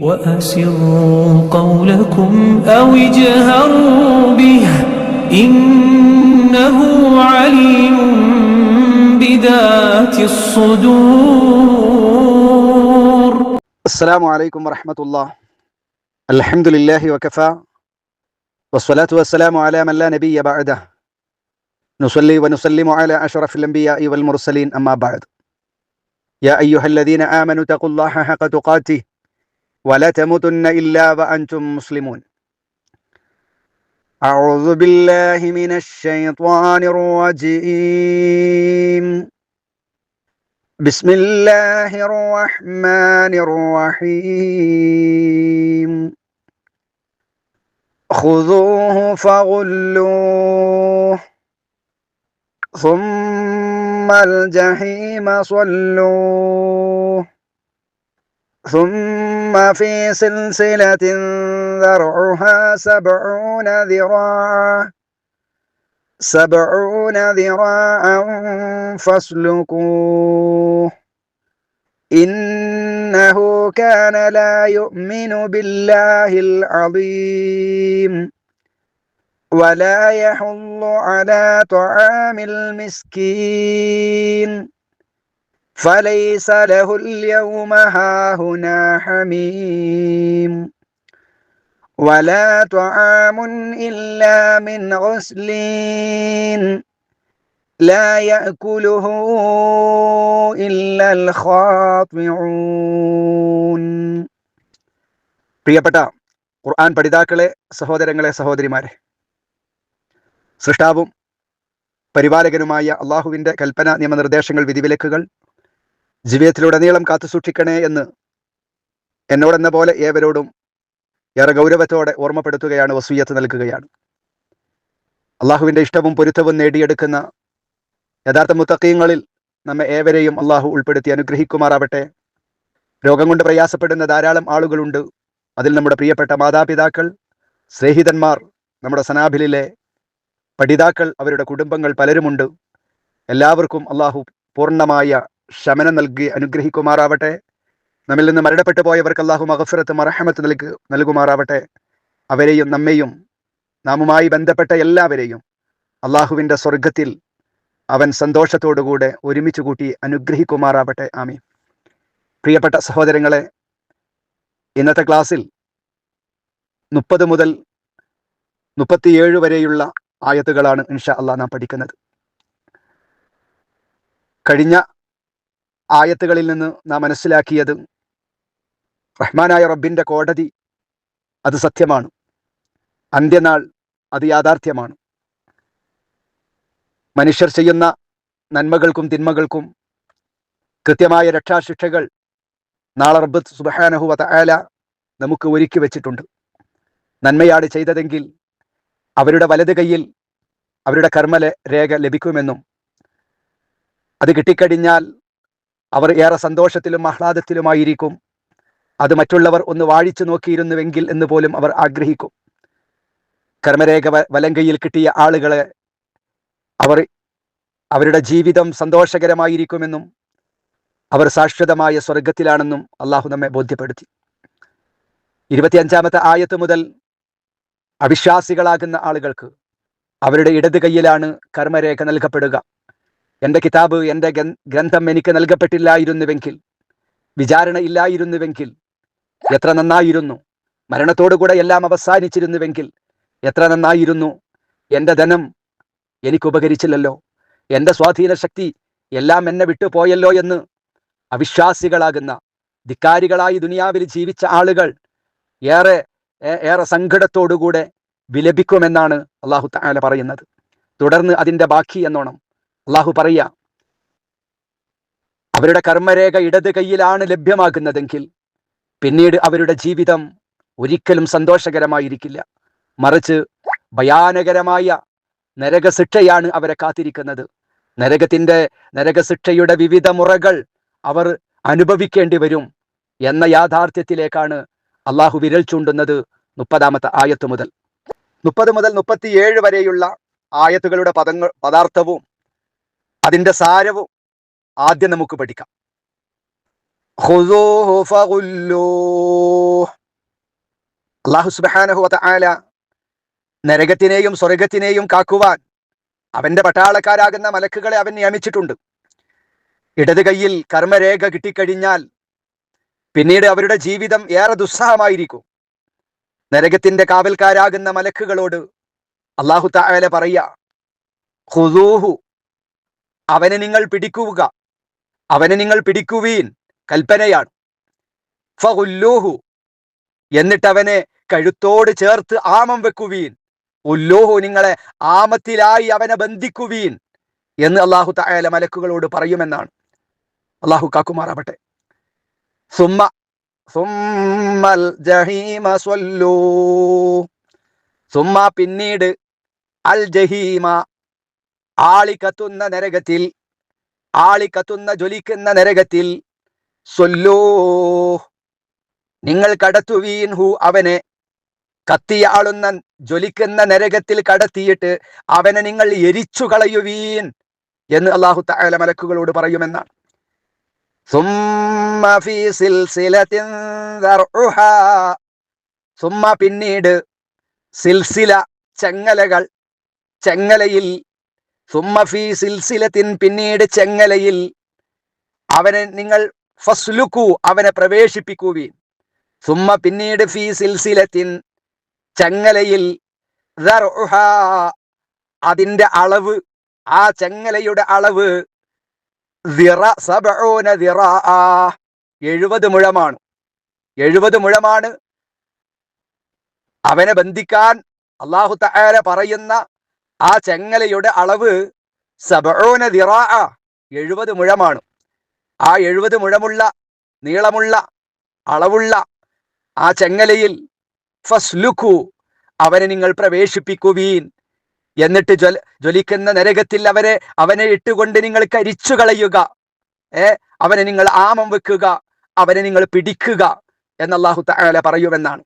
وأسروا قولكم أو اجهروا به إنه عليم بذات الصدور. السلام عليكم ورحمة الله. الحمد لله وكفى والصلاة والسلام على من لا نبي بعده. نصلي ونسلم على أشرف الأنبياء والمرسلين أما بعد. يا أيها الذين آمنوا اتقوا الله حق تقاته ولا تموتن إلا وأنتم مسلمون. أعوذ بالله من الشيطان الرجيم. بسم الله الرحمن الرحيم. خذوه فغلوه. ثم الجحيم صلوه. ثم في سلسلة ذرعها سبعون ذراعا سبعون ذراعا فاسلكوه. إنه كان لا يؤمن بالله العظيم ولا يحض على طعام المسكين. فليس له اليوم هاهنا حميم ولا طعام إلا من غسلين لا يأكله إلا الخاطعون പ്രിയപ്പെട്ട ഖുർആൻ പഠിതാക്കളെ സഹോദരങ്ങളെ സഹോദരിമാരെ സൃഷ്ടാവും പരിപാലകനുമായ അള്ളാഹുവിൻ്റെ കൽപ്പന നിയമനിർദ്ദേശങ്ങൾ വിധിവിലക്കുകൾ ജീവിതത്തിലുടനീളം കാത്തു സൂക്ഷിക്കണേ എന്ന് എന്നോടെന്ന പോലെ ഏവരോടും ഏറെ ഗൗരവത്തോടെ ഓർമ്മപ്പെടുത്തുകയാണ് വസൂയത്ത് നൽകുകയാണ്. അള്ളാഹുവിന്റെ ഇഷ്ടവും പൊരുത്തവും നേടിയെടുക്കുന്ന യഥാർത്ഥ മുത്തക്കീങ്ങളിൽ നമ്മെ ഏവരെയും അള്ളാഹു ഉൾപ്പെടുത്തി അനുഗ്രഹിക്കുമാറാവട്ടെ. രോഗം കൊണ്ട് പ്രയാസപ്പെടുന്ന ധാരാളം ആളുകളുണ്ട്. അതിൽ നമ്മുടെ പ്രിയപ്പെട്ട മാതാപിതാക്കൾ സ്നേഹിതന്മാർ നമ്മുടെ സനാബിലിലെ പഠിതാക്കൾ അവരുടെ കുടുംബങ്ങൾ പലരുമുണ്ട്. എല്ലാവർക്കും അള്ളാഹു പൂർണമായ ശമനം നൽകി അനുഗ്രഹിക്കുമാറാവട്ടെ. നമ്മിൽ നിന്ന് മരണപ്പെട്ടു പോയവർക്ക് അള്ളാഹു മഹഫിറത്ത് മറഹമത്ത് നൽകി നൽകുമാറാവട്ടെ. അവരെയും നമ്മെയും നാമുമായി ബന്ധപ്പെട്ട എല്ലാവരെയും അള്ളാഹുവിന്റെ സ്വർഗത്തിൽ അവൻ സന്തോഷത്തോടുകൂടെ ഒരുമിച്ച് കൂട്ടി അനുഗ്രഹിക്കുമാറാവട്ടെ. ആമി പ്രിയപ്പെട്ട സഹോദരങ്ങളെ ഇന്നത്തെ ക്ലാസ്സിൽ മുപ്പത് മുതൽ മുപ്പത്തിയേഴ് വരെയുള്ള ആയത്തുകളാണ് ഇൻഷ അള്ളാഹ് നാം പഠിക്കുന്നത്. കഴിഞ്ഞ ആയത്തുകളിൽ നിന്ന് നാം മനസ്സിലാക്കിയത് റഹ്മാനായ റബ്ബിന്റെ കോടതി അത് സത്യമാണ്. അന്ത്യനാൾ അത് യാഥാർത്ഥ്യമാണ്. മനുഷ്യർ ചെയ്യുന്ന നന്മകൾക്കും തിന്മകൾക്കും കൃത്യമായ രക്ഷാശിക്ഷകൾ നാളെ റബ്ബ് സുബഹാനഹു വതആല നമുക്ക് ഒരുക്കി വെച്ചിട്ടുണ്ട്. നന്മയാണ് ചെയ്തതെങ്കിൽ അവരുടെ വലത് കയ്യിൽ അവരുടെ കർമ്മ രേഖ ലഭിക്കുമെന്നും അത് കിട്ടിക്കഴിഞ്ഞാൽ അവർ ഏറെ സന്തോഷത്തിലും ആഹ്ലാദത്തിലുമായിരിക്കും. അത് മറ്റുള്ളവർ ഒന്ന് വാഴിച്ചു നോക്കിയിരുന്നുവെങ്കിൽ എന്ന് പോലും അവർ ആഗ്രഹിക്കും. കർമ്മരേഖ വലങ്കയിൽ കിട്ടിയ ആളുകളെ അവർ അവരുടെ ജീവിതം സന്തോഷകരമായിരിക്കുമെന്നും അവർ ശാശ്വതമായ സ്വർഗത്തിലാണെന്നും അള്ളാഹു നമ്മെ ബോധ്യപ്പെടുത്തി. ഇരുപത്തിയഞ്ചാമത്തെ ആയത്ത് മുതൽ അവിശ്വാസികളാകുന്ന ആളുകൾക്ക് അവരുടെ ഇടത് കൈയിലാണ് കർമ്മരേഖ നൽകപ്പെടുക. എന്റെ കിതാബ് എന്റെ ഗ്രന്ഥം എനിക്ക് നൽകപ്പെട്ടില്ലായിരുന്നുവെങ്കിൽ വിചാരണ ഇല്ലായിരുന്നുവെങ്കിൽ എത്ര നന്നായിരുന്നു? മരണത്തോടുകൂടെ എല്ലാം അവസാനിച്ചിരുന്നുവെങ്കിൽ എത്ര നന്നായിരുന്നു? എന്റെ ധനം എനിക്ക് ഉപകരിച്ചില്ലല്ലോ എന്റെ സ്വാധീന ശക്തി എല്ലാം എന്നെ വിട്ടുപോയല്ലോ എന്ന് അവിശ്വാസികളാകുന്ന ധിക്കാരികളായി ദുനിയാവിൽ ജീവിച്ച ആളുകൾ ഏറെ ഏറെ സങ്കടത്തോടുകൂടെ വിലപിക്കുമെന്നാണ് അള്ളാഹു താല പറയുന്നത്. തുടർന്ന് അതിന്റെ ബാക്കി എന്നോണം. അള്ളാഹു പറയാ അവരുടെ കർമ്മരേഖ ഇടത് കൈയിലാണ് ലഭ്യമാകുന്നതെങ്കിൽ പിന്നീട് അവരുടെ ജീവിതം ഒരിക്കലും സന്തോഷകരമായിരിക്കില്ല. മറിച്ച് ഭയാനകരമായ നരകശിക്ഷയാണ് അവരെ കാത്തിരിക്കുന്നത്. നരകത്തിന്റെ നരകശിക്ഷയുടെ വിവിധ മുറകൾ അവർ അനുഭവിക്കേണ്ടി വരും എന്ന യാഥാർത്ഥ്യത്തിലേക്കാണ് അള്ളാഹു വിരൽ ചൂണ്ടുന്നത് മുപ്പതാമത്തെ ആയത്ത് മുതൽ. മുപ്പത് മുതൽ മുപ്പത്തിയേഴ് വരെയുള്ള ആയത്തുകളുടെ പദങ്ങൾ പദാർത്ഥവും അതിന്റെ സാരവും ആദ്യം നമുക്ക് പഠിക്കാം. നരകത്തിനെയും സ്വർഗത്തിനെയും കാക്കുവാൻ അവന്റെ പട്ടാളക്കാരാകുന്ന മലക്കുകളെ അവൻ നിയമിച്ചിട്ടുണ്ട്. ഇടത് കൈയിൽ കർമ്മരേഖ കിട്ടിക്കഴിഞ്ഞാൽ പിന്നീട് അവരുടെ ജീവിതം ഏറെ ദുസ്സഹമായിരിക്കും. നരകത്തിന്റെ കാവൽക്കാരാകുന്ന മലക്കുകളോട് അള്ളാഹു താല പറയാ അവനെ നിങ്ങൾ പിടിക്കുക. അവനെ നിങ്ങൾ പിടിക്കുവീൻ. കൽപ്പനയാണ്. ഫുല്ലോഹു എന്നിട്ട് അവനെ കഴുത്തോട് ചേർത്ത് ആമം വെക്കുവീൻ. ഉല്ലൂഹു നിങ്ങളെ ആമത്തിലായി അവനെ ബന്ധിക്കുവീൻ എന്ന് അള്ളാഹു തായാല മലക്കുകളോട് പറയുമെന്നാണ്. അള്ളാഹു കാക്കുമാറാവട്ടെ. സുമ്മ സുമ്മൽ ജഹീമ സുമ്മ പിന്നീട് അൽ ജഹീമ ആളിക്കത്തുന്ന നരകത്തിൽ ആളിക്കത്തുന്ന ജ്വലിക്കുന്ന നരകത്തിൽ സൊല്ലോ നിങ്ങൾ കടത്തുവീൻ ഹു അവനെ കത്തിയാളുന്ന ജ്വലിക്കുന്ന നരകത്തിൽ കടത്തിയിട്ട് അവനെ നിങ്ങൾ എരിച്ചു കളയുവീൻ എന്ന് അള്ളാഹു തആല മലക്കുകളോട് പറയുമെന്നാണ്. സുമ്മ പിന്നീട് സിൽസില ചെങ്ങലകൾ ചെങ്ങലയിൽ സുമ്മ ഫീ സിൽസിലത്തിൻ പിന്നീട് ചെങ്ങലയിൽ അവനെ നിങ്ങൾ ഫസ്ലുക്കു അവനെ പ്രവേശിപ്പിക്കൂവി സുമ്മ പിന്നീട് ഫീ സിൽസിലത്തിൻ ചെങ്ങലയിൽ. അതിന്റെ അളവ് ആ ചെങ്ങലയുടെ അളവ്. എഴുപത് മുഴമാണ് എഴുപത് മുഴമാണ് അവനെ ബന്ധിക്കാൻ അള്ളാഹു തആല പറയുന്ന ആ ചെങ്ങലയുടെ അളവ് സബഊന ദിറാഅ എഴുപത് മുഴമാണ്. ആ എഴുപത് മുഴമുള്ള നീളമുള്ള അളവുള്ള ആ ചെങ്ങലയിൽ ഫസ്ലുഖു അവനെ നിങ്ങൾ പ്രവേശിപ്പിക്കുവീൻ എന്നിട്ട് ജ്വല ജ്വലിക്കുന്ന നരകത്തിൽ അവരെ അവനെ ഇട്ടുകൊണ്ട് നിങ്ങൾ കരിച്ചു കളയുക ഏ അവനെ നിങ്ങൾ ആമം വെക്കുക അവനെ നിങ്ങൾ പിടിക്കുക എന്ന് അള്ളാഹു തആല പറയുമെന്നാണ്.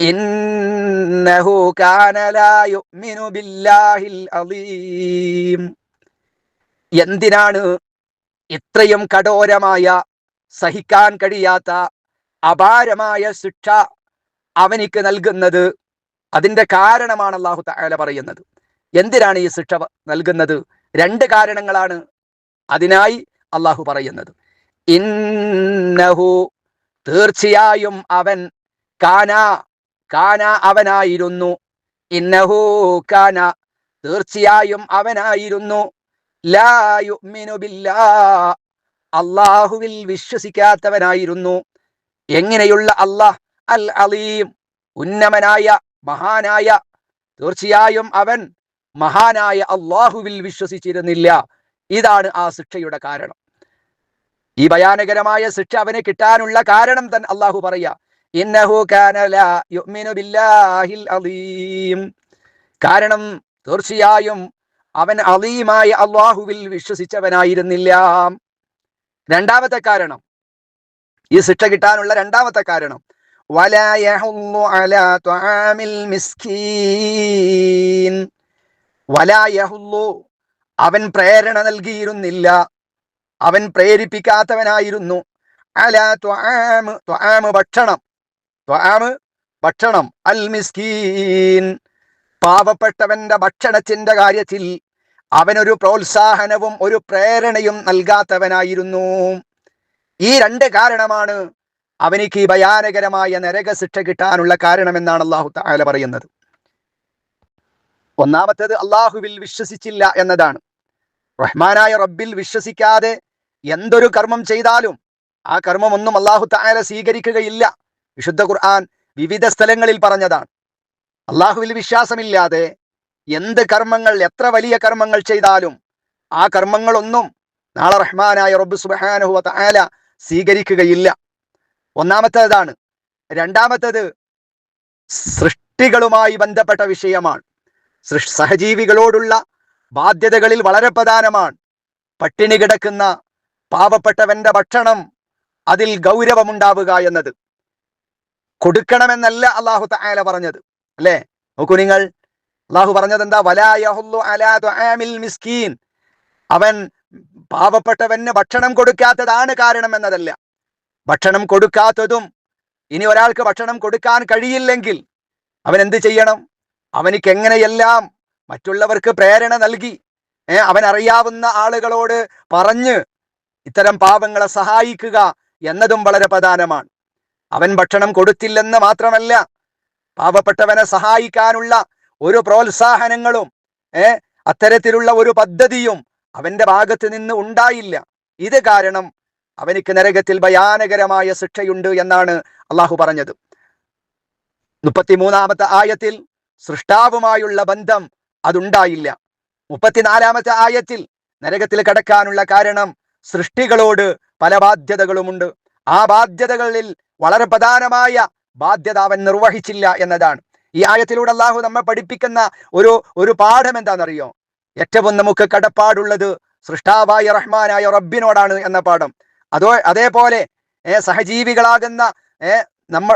ഇന്നഹു യുഅ്മിനു ബില്ലാഹിൽ അലീം എന്തിനാണ് ഇത്രയും കഠോരമായ സഹിക്കാൻ കഴിയാത്ത അപാരമായ ശിക്ഷ അവനിക്ക് നൽകുന്നത്? അതിന്റെ കാരണമാണ് അള്ളാഹു താല പറയുന്നത്. എന്തിനാണ് ഈ ശിക്ഷ നൽകുന്നത്? രണ്ട് കാരണങ്ങളാണ് അതിനായി അള്ളാഹു പറയുന്നത്. ഇന്നഹു തീർച്ചയായും അവൻ കാന കാന അവനായിരുന്നു. ഇന്നഹൂ കാന. തീർച്ചയായും അവനായിരുന്നു. അള്ളാഹുവിൽ വിശ്വസിക്കാത്തവനായിരുന്നു. എങ്ങനെയുള്ള അള്ളാഹ് അൽ അലീം. ഉന്നമനായ മഹാനായ. തീർച്ചയായും അവൻ മഹാനായ അള്ളാഹുവിൽ വിശ്വസിച്ചിരുന്നില്ല. ഇതാണ് ആ ശിക്ഷയുടെ കാരണം. ഈ ഭയാനകരമായ ശിക്ഷ അവന് കിട്ടാനുള്ള കാരണം തന്നെ അള്ളാഹു പറയാ. കാരണം തീർച്ചയായും അവൻ അലീമായ അള്ളാഹുവിൽ വിശ്വസിച്ചവനായിരുന്നില്ല. രണ്ടാമത്തെ കാരണം ഈ ശിക്ഷ കിട്ടാനുള്ള രണ്ടാമത്തെ കാരണം അവൻ പ്രേരണ നൽകിയിരുന്നില്ല. അവൻ പ്രേരിപ്പിക്കാത്തവനായിരുന്നു. അല ത്വാമ് ത്വാമ് ഭക്ഷണം. ത്വആമ് ഭക്ഷണം. അൽ മിസ്കീൻ പാവപ്പെട്ടവന്റെ ഭക്ഷണത്തിന്റെ കാര്യത്തിൽ അവനൊരു പ്രോത്സാഹനവും ഒരു പ്രേരണയും നൽകാത്തവനായിരുന്നു. ഈ രണ്ട് കാരണമാണ് അവനിക്ക് ഈ ഭയാനകരമായ നരകശിക്ഷ കിട്ടാനുള്ള കാരണമെന്നാണ് അള്ളാഹു താല പറയുന്നത്. ഒന്നാമത്തേത് അള്ളാഹുവിൽ വിശ്വസിച്ചില്ല എന്നതാണ്. റഹ്മാനായ റബ്ബിൽ വിശ്വസിക്കാതെ എന്തൊരു കർമ്മം ചെയ്താലും ആ കർമ്മമൊന്നും അള്ളാഹു താല സ്വീകരിക്കുകയില്ല. വിശുദ്ധ ഖുർആൻ വിവിധ സ്ഥലങ്ങളിൽ പറഞ്ഞതാണ്. അള്ളാഹുവിൽ വിശ്വാസമില്ലാതെ എന്ത് കർമ്മങ്ങൾ എത്ര വലിയ കർമ്മങ്ങൾ ചെയ്താലും ആ കർമ്മങ്ങളൊന്നും നാളെ റഹ്മാനായ റബ്ബ് സുബാനുഹു താല സ്വീകരിക്കുകയില്ല. ഒന്നാമത്തേതാണ് രണ്ടാമത്തേത് സൃഷ്ടികളുമായി ബന്ധപ്പെട്ട വിഷയമാണ്. സഹജീവികളോടുള്ള ബാധ്യതകളിൽ വളരെ പ്രധാനമാണ്. പട്ടിണി കിടക്കുന്ന പാവപ്പെട്ടവന്റെ ഭക്ഷണം അതിൽ ഗൗരവമുണ്ടാവുക എന്നത്. കൊടുക്കണമെന്നല്ല അള്ളാഹു തആല പറഞ്ഞത്. അല്ലേ? നോക്കൂ നിങ്ങൾ. അള്ളാഹു പറഞ്ഞത് എന്താ വലായഹുല്ലു മിസ്കീൻ. അവൻ പാവപ്പെട്ടവന് ഭക്ഷണം കൊടുക്കാത്തതാണ് കാരണം എന്നതല്ല. ഭക്ഷണം കൊടുക്കാത്തതും ഇനി ഒരാൾക്ക് ഭക്ഷണം കൊടുക്കാൻ കഴിയില്ലെങ്കിൽ അവൻ എന്ത് ചെയ്യണം? അവനിക്ക് എങ്ങനെയെല്ലാം മറ്റുള്ളവർക്ക് പ്രേരണ നൽകി അവൻ അറിയാവുന്ന ആളുകളോട് പറഞ്ഞ് ഇത്തരം പാപങ്ങളെ സഹായിക്കുക എന്നതും വളരെ പ്രധാനമാണ്. അവൻ ഭക്ഷണം കൊടുത്തില്ലെന്ന് മാത്രമല്ല പാവപ്പെട്ടവനെ സഹായിക്കാനുള്ള ഒരു പ്രോത്സാഹനങ്ങളും ഏ അത്തരത്തിലുള്ള ഒരു പദ്ധതിയും അവന്റെ ഭാഗത്ത് നിന്ന് ഉണ്ടായില്ല. ഇത് കാരണം അവനിക്ക് നരകത്തിൽ ഭയാനകരമായ ശിക്ഷയുണ്ട് എന്നാണ് അള്ളാഹു പറഞ്ഞത്. മുപ്പത്തിമൂന്നാമത്തെ ആയത്തിൽ സൃഷ്ടാവുമായുള്ള ബന്ധം അതുണ്ടായില്ല. മുപ്പത്തിനാലാമത്തെ ആയത്തിൽ നരകത്തിൽ കടക്കാനുള്ള കാരണം സൃഷ്ടികളോട് പല ബാധ്യതകളുമുണ്ട്. ആ ബാധ്യതകളിൽ വളരെ പ്രധാനമായ ബാധ്യത അവൻ നിർവഹിച്ചില്ല എന്നതാണ്. ഈ ആയത്തിലൂടെ അള്ളാഹു നമ്മെ പഠിപ്പിക്കുന്ന ഒരു ഒരു പാഠം എന്താണെന്നറിയോ? ഏറ്റവും നമുക്ക് കടപ്പാടുള്ളത് സൃഷ്ടാവായ റഹ്മാനായ റബ്ബിനോടാണ് എന്ന പാഠം. അതോ അതേപോലെ സഹജീവികളാകുന്ന നമ്മ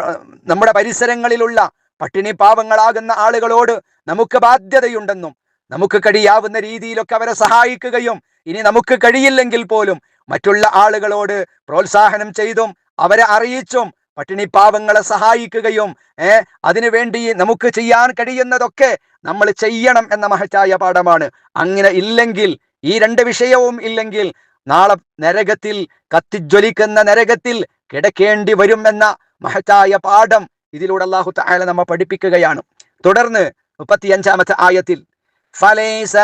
നമ്മുടെ പരിസരങ്ങളിലുള്ള പട്ടിണി പാവങ്ങളാകുന്ന ആളുകളോട് നമുക്ക് ബാധ്യതയുണ്ടെന്നും നമുക്ക് കഴിയാവുന്ന രീതിയിലൊക്കെ അവരെ സഹായിക്കുകയും ഇനി നമുക്ക് കഴിയില്ലെങ്കിൽ പോലും മറ്റുള്ള ആളുകളോട് പ്രോത്സാഹനം ചെയ്തും അവരെ അറിയിച്ചും പട്ടിണി പാവങ്ങളെ സഹായിക്കുകയും ഏർ അതിനുവേണ്ടി നമുക്ക് ചെയ്യാൻ കഴിയുന്നതൊക്കെ നമ്മൾ ചെയ്യണം എന്ന മഹച്ചായ പാഠമാണ്. അങ്ങനെ ഇല്ലെങ്കിൽ ഈ രണ്ട് വിഷയവും ഇല്ലെങ്കിൽ നാളെ നരകത്തിൽ കത്തിജ്വലിക്കുന്ന നരകത്തിൽ കിടക്കേണ്ടി വരും എന്ന മഹത്തായ പാഠം ഇതിലൂടെ അള്ളാഹു താല നമ്മെ പഠിപ്പിക്കുകയാണ്. തുടർന്ന് മുപ്പത്തിയഞ്ചാമത്തെ ആയത്തിൽ ഫലൈസ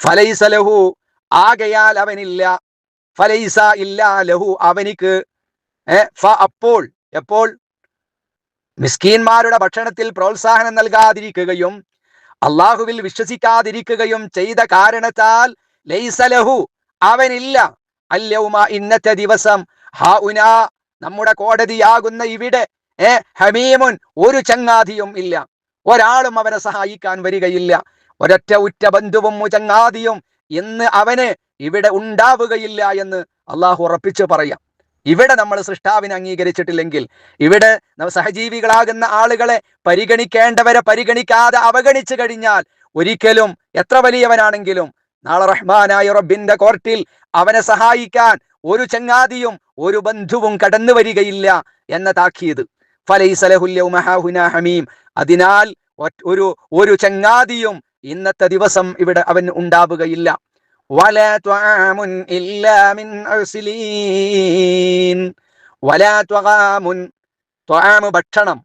ഫലൈസ ലഹു ആകയാൽ അവനില്ല. ഫലൈസ ഇല്ല ലഹു അവനിക്ക്. ഫ അപ്പോൾ എപ്പോൾ? മിസ്കീന്മാരുടെ ഭക്ഷണത്തിൽ പ്രോത്സാഹനം നൽകാതിരിക്കുകയും അള്ളാഹുവിൽ വിശ്വസിക്കാതിരിക്കുകയും ചെയ്ത കാരണത്താൽ ലൈസ ലഹു അവനില്ല. അല്ലവുമ ഇന്നത്തെ ദിവസം ഹ ഉന നമ്മുടെ കോടതിയാകുന്ന ഇവിടെ ഏ ഹമീമുൻ ഒരു ചങ്ങാതിയും ഇല്ല. ഒരാളും അവനെ സഹായിക്കാൻ വരികയില്ല. ഒരൊറ്റ ഉറ്റ ബന്ധുവും ചങ്ങാതിയും ഇന്ന് അവന് ഇവിടെ ഉണ്ടാവുകയില്ല എന്ന് അള്ളാഹു ഉറപ്പിച്ച് പറയാം. ഇവിടെ നമ്മൾ സൃഷ്ടാവിനെ അംഗീകരിച്ചിട്ടില്ലെങ്കിൽ ഇവിടെ സഹജീവികളാകുന്ന ആളുകളെ പരിഗണിക്കേണ്ടവരെ പരിഗണിക്കാതെ അവഗണിച്ചു കഴിഞ്ഞാൽ ഒരിക്കലും എത്ര വലിയവനാണെങ്കിലും നാളെ റഹ്മാനായ റബ്ബിന്റെ കോർട്ടിൽ അവനെ സഹായിക്കാൻ ഒരു ചങ്ങാതിയും ഒരു ബന്ധുവും കടന്നു വരികയില്ല എന്ന താക്കീത്. ഹമീം. അതിനാൽ ഒരു ഒരു ചങ്ങാതിയും ഇന്നത്തെ ദിവസം ഇവിടെ അവൻ ഉണ്ടാവുകയില്ല. ഭക്ഷണം.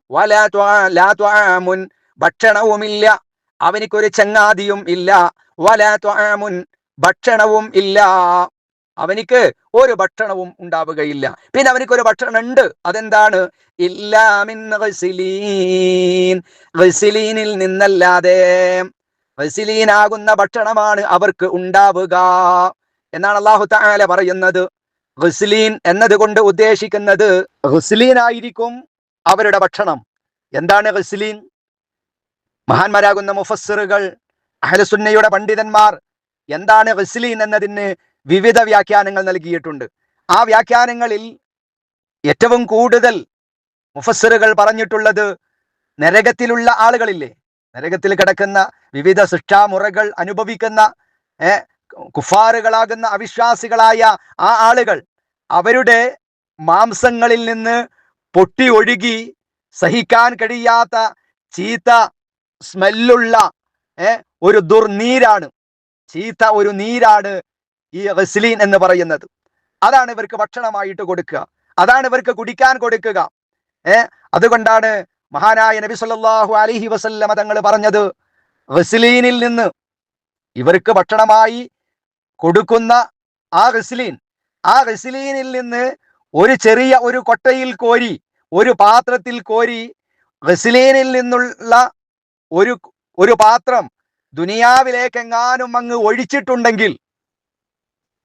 ഭക്ഷണവുമില്ല. അവനിക്കൊരു ചങ്ങാതിയും ഇല്ല. വലാമുൻ ഭക്ഷണവും ഇല്ല. അവനിക്ക് ഒരു ഭക്ഷണവും ഉണ്ടാവുകയില്ല. പിന്നെ അവനിക്ക് ഒരു ഭക്ഷണം ഉണ്ട് അതെന്താണ് ഇല്ലാമിൻ നിന്നല്ലാതെ ഗസ്ലീനാകുന്ന ഭക്ഷണമാണ് അവർക്ക് ഉണ്ടാവുക എന്നാണ് അള്ളാഹു താല പറയുന്നത്. ഗസ്ലീൻ എന്നതുകൊണ്ട് ഉദ്ദേശിക്കുന്നത് ഹുസ്ലീൻ ആയിരിക്കും അവരുടെ ഭക്ഷണം. എന്താണ് ഹുസ്ലീൻ മഹാന്മാരാകുന്ന മുഫസ്സിറുകൾ അഹലസുന്നയുടെ പണ്ഡിതന്മാർ എന്താണ് ഹുസ്ലീൻ എന്നതിന് വിവിധ വ്യാഖ്യാനങ്ങൾ നൽകിയിട്ടുണ്ട്. ആ വ്യാഖ്യാനങ്ങളിൽ ഏറ്റവും കൂടുതൽ മുഫസ്സിറുകൾ പറഞ്ഞിട്ടുള്ളത് നരകത്തിലുള്ള ആളുകളില്ലേ? നരകത്തിൽ കിടക്കുന്ന വിവിധ ശിക്ഷാമുറകൾ അനുഭവിക്കുന്ന കുഫാറുകളാകുന്ന അവിശ്വാസികളായ ആ ആളുകൾ അവരുടെ മാംസങ്ങളിൽ നിന്ന് പൊട്ടി ഒഴുകി സഹിക്കാൻ കഴിയാത്ത ചീത്ത സ്മെല്ലുള്ള ഒരു ദുർനീരാണ്. ചീത്ത ഒരു നീരാണ് ഈ റസ്ലീൻ എന്ന് പറയുന്നത്. അതാണ് ഇവർക്ക് ഭക്ഷണമായിട്ട് കൊടുക്കുക. അതാണ് ഇവർക്ക് കുടിക്കാൻ കൊടുക്കുക. ഏർ അതുകൊണ്ടാണ് മഹാനായ നബി സല്ലാഹു അലൈഹി വസല്ലമ തങ്ങൾ പറഞ്ഞത് ഗസ്ലീനിൽ നിന്ന് ഇവർക്ക് ഭക്ഷണമായി കൊടുക്കുന്ന ആ ഗസ്ലീൻ ആ ഗസ്ലീനിൽ നിന്ന് ഒരു ചെറിയ ഒരു കൊട്ടയിൽ കോരി ഒരു പാത്രത്തിൽ കോരി ഗസ്ലീനിൽ നിന്നുള്ള ഒരു ഒരു പാത്രം ദുനിയാവിലേക്കെങ്ങാനും അങ്ങ് ഒഴിച്ചിട്ടുണ്ടെങ്കിൽ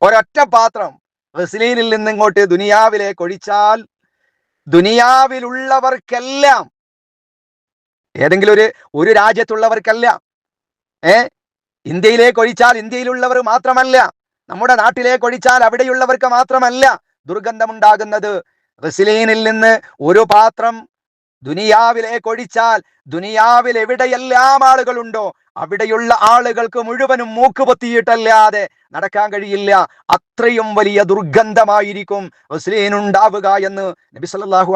ഒരൊറ്റ പാത്രം ഗസ്ലീനിൽ നിന്നിങ്ങോട്ട് ദുനിയാവിലേക്ക് ഒഴിച്ചാൽ ദുനിയാവിലുള്ളവർക്കെല്ലാം ഏതെങ്കിലും ഒരു ഒരു രാജ്യത്തുള്ളവർക്കല്ല. ഏ? ഇന്ത്യയിലേക്ക് ഒഴിച്ചാൽ ഇന്ത്യയിലുള്ളവർ മാത്രമല്ല. നമ്മുടെ നാട്ടിലേക്ക് ഒഴിച്ചാൽ അവിടെയുള്ളവർക്ക് മാത്രമല്ല ദുർഗന്ധമുണ്ടാകുന്നത്. റസിലീനിൽ നിന്ന് ഒരു പാത്രം ദുനിയാവിലേക്ക് ഒഴിച്ചാൽ ദുനിയാവിൽ എവിടെയെല്ലാം ആളുകളുണ്ടോ അവിടെയുള്ള ആളുകൾക്ക് മുഴുവനും മൂക്ക് പൊത്തിയിട്ടല്ലാതെ നടക്കാൻ കഴിയില്ല. അത്രയും വലിയ ദുർഗന്ധമായിരിക്കും ഉണ്ടാവുക എന്ന് നബി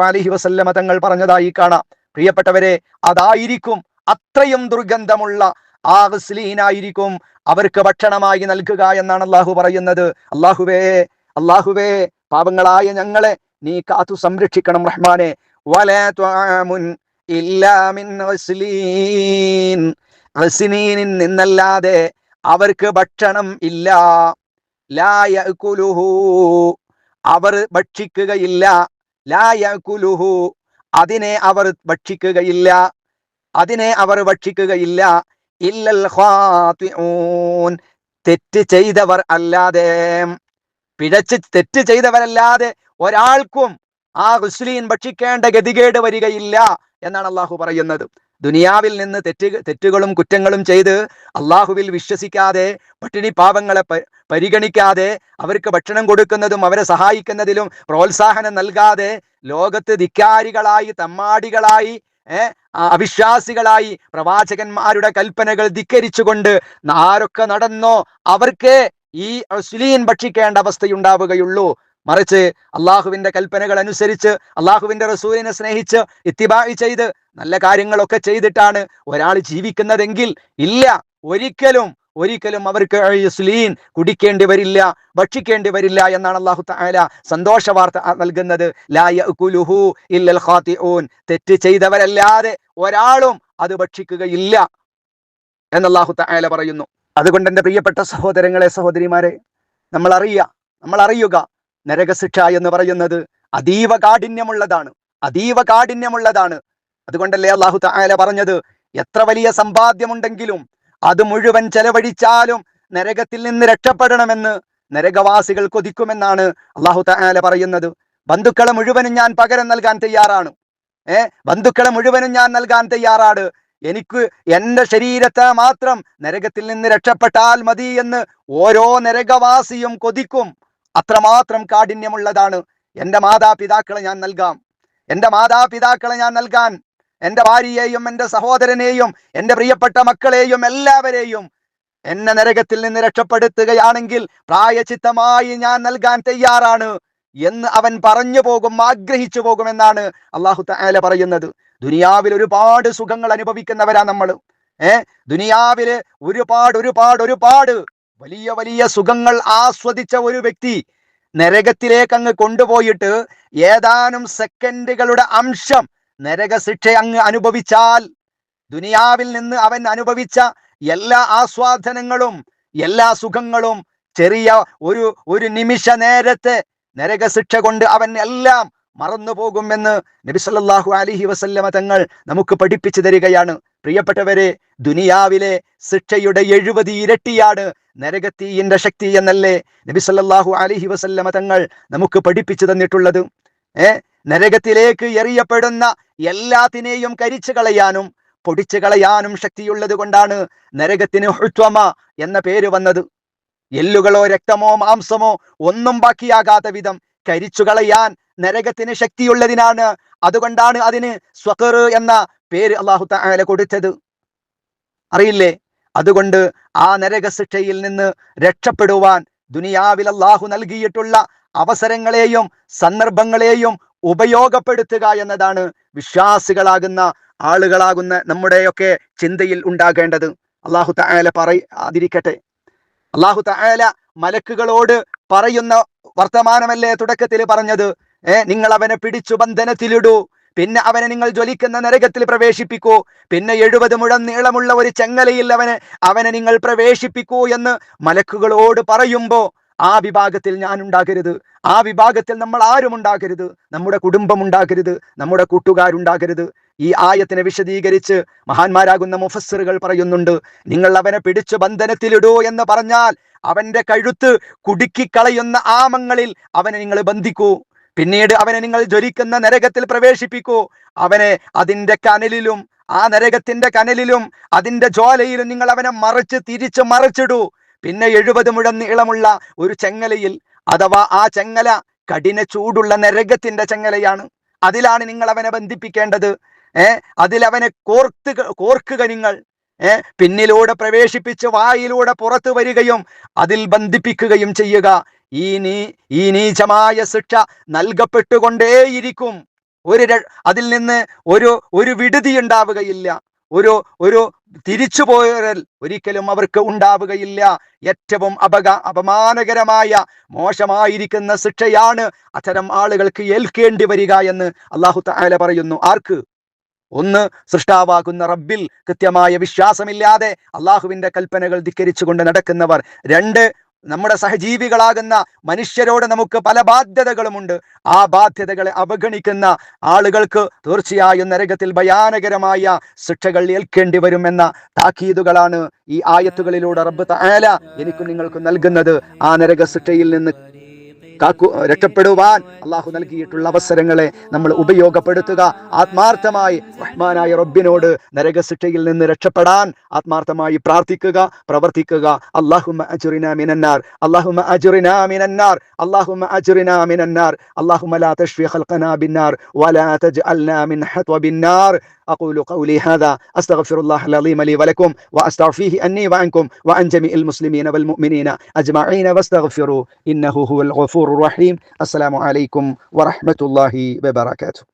അലൈഹി വസല്ലമ തങ്ങൾ പറഞ്ഞതായി കാണാം. പ്രിയപ്പെട്ടവരെ അതായിരിക്കും അത്രയും ദുർഗന്ധമുള്ള ആ വസ്ലീനായിരിക്കും അവർക്ക് ഭക്ഷണമായി നൽകുക എന്നാണ് അള്ളാഹു പറയുന്നത്. അള്ളാഹുവേ അള്ളാഹുവേ പാപങ്ങളായ ഞങ്ങളെ നീ കാത്തു സംരക്ഷിക്കണം റഹ്മാനെ. നിന്നല്ലാതെ അവർക്ക് ഭക്ഷണം ഇല്ല. ലാ യഅകുലുഹു. അവർ ഭക്ഷിക്കുകയില്ല. ലാ യഅകുലുഹു. അതിനെ അവർ ഭക്ഷിക്കുകയില്ല. അതിനെ അവർ ഭക്ഷിക്കുകയില്ല. ഇല്ലൽ തെറ്റ് ചെയ്തവർ അല്ലാതെ. പിഴച്ച് തെറ്റ് ചെയ്തവരല്ലാതെ ഒരാൾക്കും ആ ഹുസ്ലീൻ ഭക്ഷിക്കേണ്ട ഗതികേട് വരികയില്ല എന്നാണ് അള്ളാഹു പറയുന്നത്. ദുനിയാവിൽ നിന്ന് തെറ്റ് തെറ്റുകളും കുറ്റങ്ങളും ചെയ്ത് അള്ളാഹുവിൽ വിശ്വസിക്കാതെ പട്ടിണി പാപങ്ങളെ പരിഗണിക്കാതെ അവർക്ക് ഭക്ഷണം കൊടുക്കുന്നതും അവരെ സഹായിക്കുന്നതിലും പ്രോത്സാഹനം നൽകാതെ ലോകത്ത് ധിക്കാരികളായി തമ്മാടികളായി അവിശ്വാസികളായി പ്രവാചകന്മാരുടെ കൽപ്പനകൾ ധിക്കരിച്ചുകൊണ്ട് ആരൊക്കെ നടന്നോ അവർക്ക് ഈ അശ്ലീൻ ഭക്ഷിക്കേണ്ട അവസ്ഥയുണ്ടാവുകയുള്ളൂ. മറിച്ച് അള്ളാഹുവിന്റെ കൽപ്പനകൾ അനുസരിച്ച് അള്ളാഹുവിന്റെ റസൂലിനെ സ്നേഹിച്ച് ഇത്തിബായി ചെയ്ത് നല്ല കാര്യങ്ങളൊക്കെ ചെയ്തിട്ടാണ് ഒരാൾ ജീവിക്കുന്നതെങ്കിൽ ഇല്ല ഒരിക്കലും ഒരിക്കലും അവർക്ക് യുസ്ലീൻ കുടിക്കേണ്ടി വരില്ല ഭക്ഷിക്കേണ്ടി വരില്ല എന്നാണ് അള്ളാഹു താല സന്തോഷ വാർത്ത നൽകുന്നത്. തെറ്റ് ചെയ്തവരല്ലാതെ ഒരാളും അത് ഭക്ഷിക്കുകയില്ല എന്ന് അള്ളാഹു തആല പറയുന്നു. അതുകൊണ്ട് എന്റെ പ്രിയപ്പെട്ട സഹോദരങ്ങളെ സഹോദരിമാരെ നമ്മൾ അറിയുക നമ്മൾ അറിയുക നരകശിക്ഷ എന്ന് പറയുന്നത് അതീവ കാഠിന്യമുള്ളതാണ് അതീവ കാഠിന്യമുള്ളതാണ്. അതുകൊണ്ടല്ലേ അള്ളാഹു താല പറഞ്ഞത്? എത്ര വലിയ സമ്പാദ്യമുണ്ടെങ്കിലും അത് മുഴുവൻ ചെലവഴിച്ചാലും നരകത്തിൽ നിന്ന് രക്ഷപ്പെടണമെന്ന് നരകവാസികൾ കൊതിക്കുമെന്നാണ് അള്ളാഹു താല പറയുന്നത്. ബന്ധുക്കളെ മുഴുവനും ഞാൻ പകരം നൽകാൻ തയ്യാറാണ്. ഏ ബന്ധുക്കളെ മുഴുവനും ഞാൻ നൽകാൻ തയ്യാറാണ്. എനിക്ക് എന്റെ ശരീരത്തെ മാത്രം നരകത്തിൽ നിന്ന് രക്ഷപ്പെട്ടാൽ മതി എന്ന് ഓരോ നരകവാസിയും കൊതിക്കും. അത്രമാത്രം കാഠിന്യമുള്ളതാണ്. എന്റെ മാതാപിതാക്കളെ ഞാൻ നൽകാം. എന്റെ മാതാപിതാക്കളെ ഞാൻ നൽകാൻ എന്റെ ഭാര്യയെയും എന്റെ സഹോദരനെയും എന്റെ പ്രിയപ്പെട്ട മക്കളെയും എല്ലാവരെയും എന്നെ നരകത്തിൽ നിന്ന് രക്ഷപ്പെടുത്തുകയാണെങ്കിൽ പ്രായചിത്തമായി ഞാൻ നൽകാൻ തയ്യാറാണ് എന്ന് അവൻ പറഞ്ഞു പോകും ആഗ്രഹിച്ചു പോകുമെന്നാണ് അള്ളാഹു താല പറയുന്നത്. ദുനിയാവിൽ ഒരുപാട് സുഖങ്ങൾ അനുഭവിക്കുന്നവരാ നമ്മൾ. ഏ? ദുനിയാവിൽ ഒരുപാട് ഒരുപാട് ഒരുപാട് വലിയ വലിയ സുഖങ്ങൾ ആസ്വദിച്ച ഒരു വ്യക്തി നരകത്തിലേക്ക് അങ്ങ് കൊണ്ടുപോയിട്ട് ഏതാനും സെക്കൻഡുകളുടെ അംശം നരകശിക്ഷ അങ്ങ് അനുഭവിച്ചാൽ ദുനിയാവിൽ നിന്ന് അവൻ അനുഭവിച്ച എല്ലാ ആസ്വാദനങ്ങളും എല്ലാ സുഖങ്ങളും ചെറിയ ഒരു ഒരു നിമിഷ നേരത്തെ നരകശിക്ഷ കൊണ്ട് അവൻ എല്ലാം മറന്നു പോകുമെന്ന് നബി സല്ലല്ലാഹു അലൈഹി വസല്ലമ തങ്ങൾ നമുക്ക് പഠിപ്പിച്ചു തരികയാണ്. പ്രിയപ്പെട്ടവരെ ദുനിയാവിലെ ശിക്ഷയുടെ എഴുപത് ഇരട്ടിയാണ് നരകത്തീയിന്റെ ശക്തി എന്നല്ലേ നബി സല്ലല്ലാഹു അലൈഹി വസല്ലമ തങ്ങൾ നമുക്ക് പഠിപ്പിച്ചു തന്നിട്ടുള്ളത്. ഏ? നരകത്തിലേക്ക് എറിയപ്പെടുന്ന എല്ലാത്തിനെയും കരിച്ചു കളയാനും പൊടിച്ചു കളയാനും ശക്തിയുള്ളത് കൊണ്ടാണ് നരകത്തിന് ഹുത്വമ എന്ന പേര് വന്നത്. എല്ലുകളോ രക്തമോ മാംസമോ ഒന്നും ബാക്കിയാകാത്ത വിധം കരിച്ചു കളയാൻ നരകത്തിന് ശക്തിയുള്ളതിനാണ് അതുകൊണ്ടാണ് അതിന് സ്വഖർ എന്ന പേര് അള്ളാഹു താല കൊടുത്തത്. അറിയില്ലേ? അതുകൊണ്ട് ആ നരക ശിക്ഷയിൽ നിന്ന് രക്ഷപ്പെടുവാൻ ദുനിയാവിൽ അള്ളാഹു നൽകിയിട്ടുള്ള അവസരങ്ങളെയും സന്ദർഭങ്ങളെയും ഉപയോഗപ്പെടുത്തുക എന്നതാണ് വിശ്വാസികളാകുന്ന ആളുകളാകുന്ന നമ്മുടെയൊക്കെ ചിന്തയിൽ ഉണ്ടാകേണ്ടത്. അള്ളാഹു തആല പറയാതിരിക്കട്ടെ അള്ളാഹു തആല മലക്കുകളോട് പറയുന്ന വർത്തമാനമല്ലേ തുടക്കത്തിൽ പറഞ്ഞത്? ഏ നിങ്ങൾ അവനെ പിടിച്ചു ബന്ധനത്തിലിടൂ. പിന്നെ അവനെ നിങ്ങൾ ജ്വലിക്കുന്ന നരകത്തിൽ പ്രവേശിപ്പിക്കൂ. പിന്നെ എഴുപത് മുഴം നീളമുള്ള ഒരു ചെങ്ങലയിൽ അവനെ അവനെ നിങ്ങൾ പ്രവേശിപ്പിക്കൂ എന്ന് മലക്കുകളോട് പറയുമ്പോ ആ വിഭാഗത്തിൽ ഞാൻ ഉണ്ടാകരുത്. ആ വിഭാഗത്തിൽ നമ്മൾ ആരും ഉണ്ടാകരുത്. നമ്മുടെ കുടുംബം ഉണ്ടാകരുത്. നമ്മുടെ കൂട്ടുകാരുണ്ടാകരുത് ഈ ആയത്തിനെ വിശദീകരിച്ച് മഹാന്മാരാകുന്ന മുഫസ്സറുകൾ പറയുന്നുണ്ട് നിങ്ങൾ അവനെ പിടിച്ചു ബന്ധനത്തിലിടൂ എന്ന് പറഞ്ഞാൽ അവന്റെ കഴുത്ത് കുടുക്കിക്കളയുന്ന ആമങ്ങളിൽ അവനെ നിങ്ങൾ ബന്ധിക്കൂ. പിന്നീട് അവനെ നിങ്ങൾ ജ്വലിക്കുന്ന നരകത്തിൽ പ്രവേശിപ്പിക്കൂ. അവനെ അതിന്റെ കനലിലും ആ നരകത്തിന്റെ കനലിലും അതിന്റെ ജ്വാലയിലും നിങ്ങൾ അവനെ മറിച്ച് തിരിച്ച് മറിച്ചിടൂ. പിന്നെ എഴുപത് മുഴം നീളമുള്ള ഒരു ചെങ്ങലയിൽ അഥവാ ആ ചെങ്ങല കഠിന ചൂടുള്ള നരകത്തിന്റെ ചെങ്ങലയാണ്. അതിലാണ് നിങ്ങൾ അവനെ ബന്ധിപ്പിക്കേണ്ടത്. ഏർ അതിലവനെ കോർത്ത് കോർക്കുക നിങ്ങൾ. ഏർ പിന്നിലൂടെ പ്രവേശിപ്പിച്ച് വായിലൂടെ പുറത്തു വരികയും അതിൽ ബന്ധിപ്പിക്കുകയും ചെയ്യുക. ഈ നീ ഈ നീചമായ ശിക്ഷ നൽകപ്പെട്ടുകൊണ്ടേയിരിക്കും. ഒരു അതിൽ നിന്ന് ഒരു ഒരു വിടുതി ഉണ്ടാവുകയില്ല. ഒരു ഒരു തിരിച്ചുപോയൽ ഒരിക്കലും അവർക്ക് ഉണ്ടാവുകയില്ല. ഏറ്റവും അപക അപമാനകരമായ മോശമായിരിക്കുന്ന ശിക്ഷയാണ് അത്തരം ആളുകൾക്ക് ഏൽക്കേണ്ടി വരിക എന്ന് അള്ളാഹു താല പറയുന്നു. ആർക്ക്? ഒന്ന് സൃഷ്ടാവാകുന്ന റബ്ബിൽ കൃത്യമായ വിശ്വാസമില്ലാതെ അള്ളാഹുവിന്റെ കൽപ്പനകൾ ധിക്കരിച്ചുകൊണ്ട് നടക്കുന്നവർ. രണ്ട് നമ്മുടെ സഹജീവികളാകുന്ന മനുഷ്യരോട് നമുക്ക് പല ബാധ്യതകളുമുണ്ട്. ആ ബാധ്യതകളെ അവഗണിക്കുന്ന ആളുകൾക്ക് തീർച്ചയായും നരകത്തിൽ ഭയാനകരമായ ശിക്ഷകൾ ഏൽക്കേണ്ടി വരുമെന്ന താക്കീതുകളാണ് ഈ ആയത്തുകളിലൂടെ റബ്ബ് തആല എനിക്കും നിങ്ങൾക്ക് നൽകുന്നത്. ആ നരക ശിക്ഷയിൽ നിന്ന് കാക്കു രക്ഷപ്പെടുവാൻ അള്ളാഹു നൽകിയിട്ടുള്ള അവസരങ്ങളെ നമ്മൾ ഉപയോഗപ്പെടുത്തുക ആത്മാർത്ഥമായി റഹ്മാനായ റബ്ബിനോട് നരകശിക്ഷയിൽ നിന്ന് രക്ഷപ്പെടാൻ ആത്മാർത്ഥമായി പ്രാർത്ഥിക്കുക പ്രവർത്തിക്കുക അള്ളാഹുമ അജുറിന മിനന്നാർ അള്ളാഹുമ അജുറിന മിനന്നാർ അള്ളാഹുമ അജുറിന മിനന്നാർ അള്ളാഹുമ ലാ തശ്ഫി ഖൽഖനാ ബിന്നാർ വലാ തജ്അൽനാ മിൻ ഹത്വ ബിന്നാർ أقول قولي هذا أستغفر الله العظيم لي ولكم وأستغفيه أني وعنكم وعن جميع المسلمين والمؤمنين أجمعين واستغفروا إنه هو الغفور الرحيم السلام عليكم ورحمة الله وبركاته